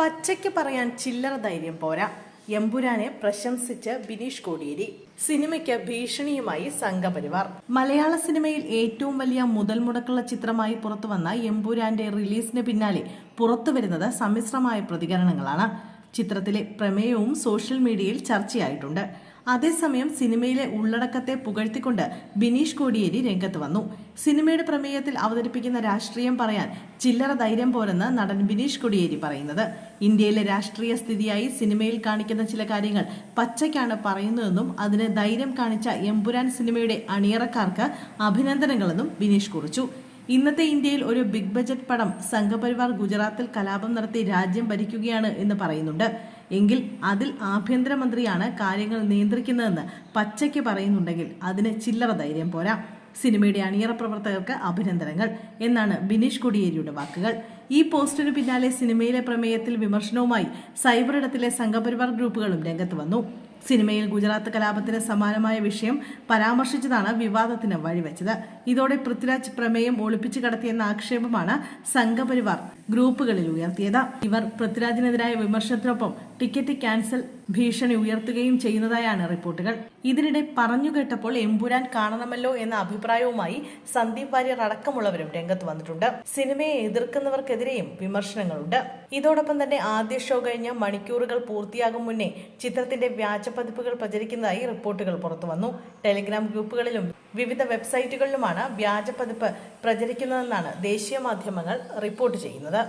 പച്ചയ്ക്ക് പറയാൻ ചില്ലറ ധൈര്യം പോരാ. എമ്പുരാനെ പ്രശംസിച്ച് ബിനീഷ് കോടിയേരി. സിനിമയ്ക്ക് ഭീഷണിയുമായി സംഘപരിവാർ. മലയാള സിനിമയിൽ ഏറ്റവും വലിയ മുതൽ മുടക്കുള്ള ചിത്രമായി പുറത്തുവന്ന എമ്പുരാന്റെ റിലീസിന് പിന്നാലെ പുറത്തുവരുന്നത് സമ്മിശ്രമായ പ്രതികരണങ്ങളാണ്. ചിത്രത്തിലെ പ്രമേയവും സോഷ്യൽ മീഡിയയിൽ ചർച്ചയായിട്ടുണ്ട്. അതേസമയം സിനിമയിലെ ഉള്ളടക്കത്തെ പുകഴ്ത്തിക്കൊണ്ട് ബിനീഷ് കോടിയേരി രംഗത്ത് വന്നു. സിനിമയുടെ പ്രമേയത്തിൽ അവതരിപ്പിക്കുന്ന രാഷ്ട്രീയം പറയാൻ ചില്ലറ ധൈര്യം പോരെന്ന് നടൻ ബിനീഷ് കോടിയേരി പറയുന്നത്. ഇന്ത്യയിലെ രാഷ്ട്രീയ സ്ഥിതിയായി സിനിമയിൽ കാണിക്കുന്ന ചില കാര്യങ്ങൾ പച്ചയ്ക്കാണ് പറയുന്നതെന്നും അതിന് ധൈര്യം കാണിച്ച എമ്പുരാൻ സിനിമയുടെ അണിയറക്കാർക്ക് അഭിനന്ദനങ്ങളെന്നും ബിനീഷ് കുറിച്ചു. ഇന്നത്തെ ഇന്ത്യയിൽ ഒരു ബിഗ് ബജറ്റ് പടം സംഘപരിവാർ ഗുജറാത്തിൽ കലാപം നടത്തി രാജ്യം ഭരിക്കുകയാണ് എന്ന് പറയുന്നുണ്ട്. എങ്കിൽ അതിൽ ആഭ്യന്തരമന്ത്രിയാണ് കാര്യങ്ങൾ നിയന്ത്രിക്കുന്നതെന്ന് പച്ചയ്ക്ക് പറയുന്നുണ്ടെങ്കിൽ അതിന് ചില്ലറ ധൈര്യം പോരാ. സിനിമയുടെ അണിയറ പ്രവർത്തകർക്ക് അഭിനന്ദനങ്ങൾ. എന്നാണ് ബിനീഷ് കൊടിയേരിയുടെ വാക്കുകൾ. ഈ പോസ്റ്റിനു പിന്നാലെ സിനിമയിലെ പ്രമേയത്തിൽ വിമർശനവുമായി സൈബർ ഇടത്തിലെ സംഘപരിവാർ ഗ്രൂപ്പുകളും രംഗത്ത് വന്നു. സിനിമയിൽ ഗുജറാത്ത് കലാപത്തിന് സമാനമായ വിഷയം പരാമർശിച്ചതാണ് വിവാദത്തിന് വഴിവെച്ചത്. ഇതോടെ പൃഥ്വിരാജ് പ്രമേയം ഒളിപ്പിച്ചു കടത്തിയെന്ന ആക്ഷേപമാണ് സംഘപരിവാർ ഗ്രൂപ്പുകളിൽ ഉയർത്തിയത്. ഇവർ പൃഥ്വിരാജിനെതിരായ വിമർശനത്തിനൊപ്പം ടിക്കറ്റ് ക്യാൻസൽ ഭീഷണി ഉയർത്തുകയും ചെയ്യുന്നതായാണ് റിപ്പോർട്ടുകൾ. ഇതിനിടെ പറഞ്ഞു കേട്ടപ്പോൾ എമ്പുരാൻ കാണണമല്ലോ എന്ന അഭിപ്രായവുമായി സന്ദീപ് വാര്യർ അടക്കമുള്ളവരും രംഗത്ത് വന്നിട്ടുണ്ട്. സിനിമയെ എതിർക്കുന്നവർക്കെതിരെയും വിമർശനങ്ങളുണ്ട്. ഇതോടൊപ്പം തന്നെ ആദ്യ ഷോ കഴിഞ്ഞ മണിക്കൂറുകൾ പൂർത്തിയാകും മുന്നേ ചിത്രത്തിന്റെ വ്യാജ പതിപ്പുകൾ പ്രചരിക്കുന്നതായി റിപ്പോർട്ടുകൾ പുറത്തുവന്നു. ടെലിഗ്രാം ഗ്രൂപ്പുകളിലും വിവിധ വെബ്സൈറ്റുകളിലുമാണ് വ്യാജ പതിപ്പ് പ്രചരിക്കുന്നതെന്നാണ് ദേശീയ മാധ്യമങ്ങൾ റിപ്പോർട്ട് ചെയ്യുന്നത്.